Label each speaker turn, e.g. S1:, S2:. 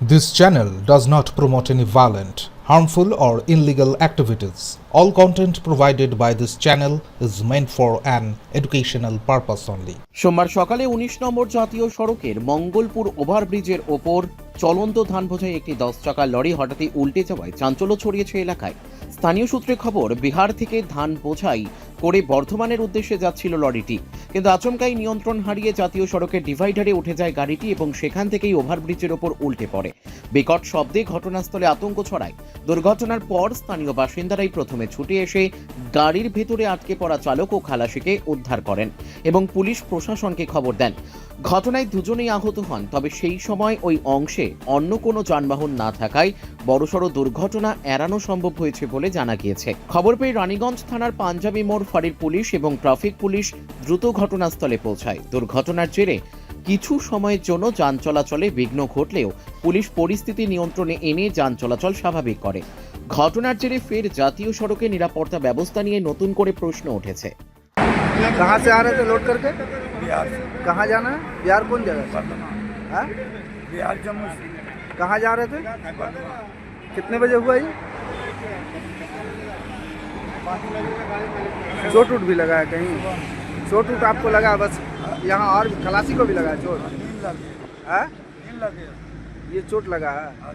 S1: This channel does not promote any violent, harmful, or illegal activities. All content provided by this channel is meant for an educational purpose only.
S2: সোমবার সকালে উনিশ নম্বর জাতীয় সড়কের মঙ্গলপুর ওভারব্রিজের ওপর চলন্ত ধান বোঝাই একটি দশ চাকার লরি হঠাৎই উল্টে যাওয়ায় চাঞ্চল্য ছড়িয়েছে এলাকায় স্থানীয় সূত্রে খবর বিহার থেকে ধান বোঝাই করে বর্ধমানের উদ্দেশ্যে যাচ্ছিল লরিটি। কিন্তু আচমকাই নিয়ন্ত্রণ হারিয়ে জাতীয় সড়কের ডিভাইডারে উঠে যায় গাড়িটি এবং সেখান থেকেই ওভারব্রিজের ওপর উল্টে পড়ে। বিকট শব্দে ঘটনাস্থলে আতঙ্ক ছড়ায়। দুর্ঘটনার পর স্থানীয় বাসিন্দারাই প্রথমে ছুটে এসে গাড়ির ভেতরে আটকে পড়া চালক ও খালাসিকে উদ্ধার করেন এবং পুলিশ প্রশাসনকে খবর দেন। ঘটনায় দুজনেই আহত হন, তবে সেই সময় ওই অংশে অন্য কোনো যানবাহন না থাকায় বড়সড় দুর্ঘটনা এড়ানো সম্ভব হয়েছে বলে জানা গিয়েছে। খবর পেয়ে রানীগঞ্জ থানার পাঞ্জাবি মোড় ফাঁড়ির পুলিশ এবং ট্রাফিক পুলিশ দ্রুত ঘটনাস্থলে পৌঁছায় দুর্ঘটনার জেরে কিছু সময়ের জন্য যান চলাচলে বিঘ্ন ঘটলেও পুলিশ পরিস্থিতি নিয়ন্ত্রণে এনে যান চলাচল স্বাভাবিক করে ঘটনার জেরে ফের জাতীয় সড়কে নিরাপত্তা ব্যবস্থা নিয়ে নতুন করে প্রশ্ন উঠেছে
S3: कहाँ से आ रहे थे लोड करके
S4: बिहार से
S3: कहाँ जाना है बिहार कौन जगह से
S4: बर्धमान
S3: हाँ?
S4: बिहार जम्मू से
S3: कहाँ जा रहे थे
S4: बर्धमान
S3: कितने बजे हुआ ये चोट उट भी लगा है कहीं। चोट उट आपको लगा, बस यहाँ और खलासी को भी लगा है चोट। है? ये चोट लगा हाँ।